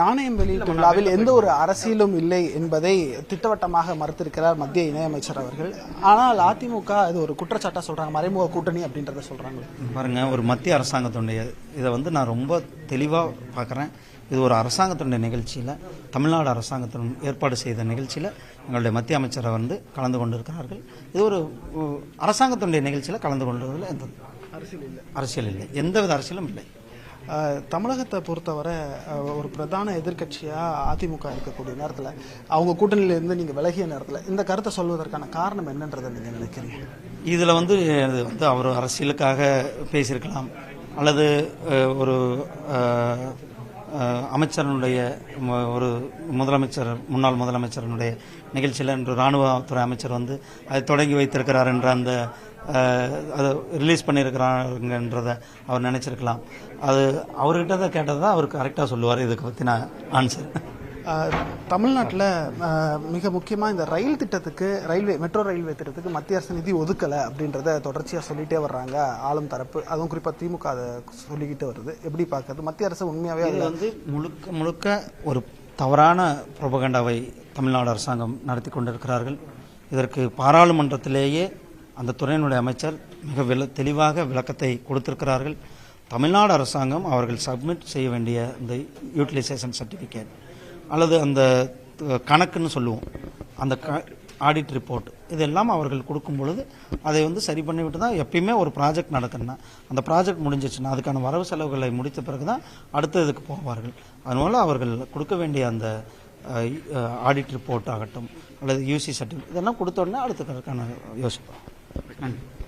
நாணயம் வெளியீட்டு விழாவில் எந்த ஒரு அரசியலும் இல்லை என்பதை திட்டவட்டமாக மறுத்திருக்கிறார் மத்திய இணையமைச்சர் அவர்கள். ஆனால் அதிமுக இது ஒரு குற்றச்சாட்டா சொல்றாங்க மறைமுக கூட்டணி அப்படின்றத சொல்றாங்க. பாருங்க ஒரு மத்திய அரசாங்கத்துடைய இதை வந்து நான் ரொம்ப தெளிவாக பார்க்குறேன் இது ஒரு அரசாங்கத்தினுடைய நிகழ்ச்சியில் தமிழ்நாடு அரசாங்கத்தின் ஏற்பாடு செய்த நிகழ்ச்சியில் எங்களுடைய மத்திய அமைச்சரை வந்து கலந்து கொண்டிருக்கிறார்கள். இது ஒரு அரசாங்கத்தினுடைய நிகழ்ச்சியில் கலந்து கொண்டதில் எந்த அரசியல் இல்லை. அரசியல் இல்லை. எந்தவித அரசியலும் இல்லை. தமிழகத்தை பொறுத்தவரை ஒரு பிரதான எதிர்கட்சியாக அதிமுக இருக்கக்கூடிய நேரத்தில் அவங்க கூட்டணியிலேருந்து நீங்கள் விலகிய நேரத்தில் இந்த கருத்தை சொல்வதற்கான காரணம் என்னன்றதை நீங்கள் நினைக்கிறீங்க? இதில் வந்து அது வந்து அவர் அரசியலுக்காக பேசியிருக்கலாம். அல்லது ஒரு அமைச்சரனுடைய ஒரு முதலமைச்சர் முன்னாள் முதலமைச்சரனுடைய நிகழ்ச்சியில் இன்று இராணுவத்துறை அமைச்சர் வந்து அதை தொடங்கி வைத்திருக்கிறார் என்ற அந்த அதை ரிலீஸ் பண்ணியிருக்கிறாங்கன்றத அவர் நினைச்சிருக்கலாம். அது அவர்கிட்ட தான் கேட்டது தான் அவர் கரெக்டாக சொல்லுவார். இதுக்கு பற்றின ஆன்சர் தமிழ்நாட்டில் மிக முக்கியமாக இந்த ரயில் திட்டத்துக்கு ரயில்வே மெட்ரோ ரயில்வே திட்டத்துக்கு மத்திய அரசு நிதி ஒதுக்கலை அப்படின்றத தொடர்ச்சியாக சொல்லிட்டே வர்றாங்க ஆளும் தரப்பு. அதுவும் குறிப்பாக திமுக அதை சொல்லிக்கிட்டு வருது. எப்படி பார்க்கறது? மத்திய அரசு உண்மையாகவே இது வந்து முழுக்க முழுக்க ஒரு தவறான புரபகண்டாவை தமிழ்நாடு அரசாங்கம் நடத்தி கொண்டிருக்கிறார்கள். இதற்கு பாராளுமன்றத்திலேயே அந்த துறையினுடைய அமைச்சர் மிக வில தெளிவாக விளக்கத்தை கொடுத்திருக்கிறார்கள். தமிழ்நாடு அரசாங்கம் அவர்கள் சப்மிட் செய்ய வேண்டிய இந்த யூட்டிலைசேஷன் சர்டிஃபிகேட் அல்லது அந்த கணக்குன்னு சொல்லுவோம். அந்த க ஆடிட் ரிப்போர்ட் இதெல்லாம் அவர்கள் கொடுக்கும் பொழுது அதை வந்து சரி பண்ணிவிட்டு தான் எப்பயுமே ஒரு ப்ராஜெக்ட் நடக்குன்னா அந்த ப்ராஜெக்ட் முடிஞ்சிச்சுன்னா அதுக்கான வரவு செலவுகளை முடித்த பிறகு தான் அடுத்த இதுக்கு போவார்கள். அதனால அவர்கள் கொடுக்க வேண்டிய அந்த ஆடிட் ரிப்போர்ட் ஆகட்டும் அல்லது யூசி சர்டிஃபிகேட் இதெல்லாம் கொடுத்த உடனே அடுத்ததுக்கான யோசிப்போம் 嗯。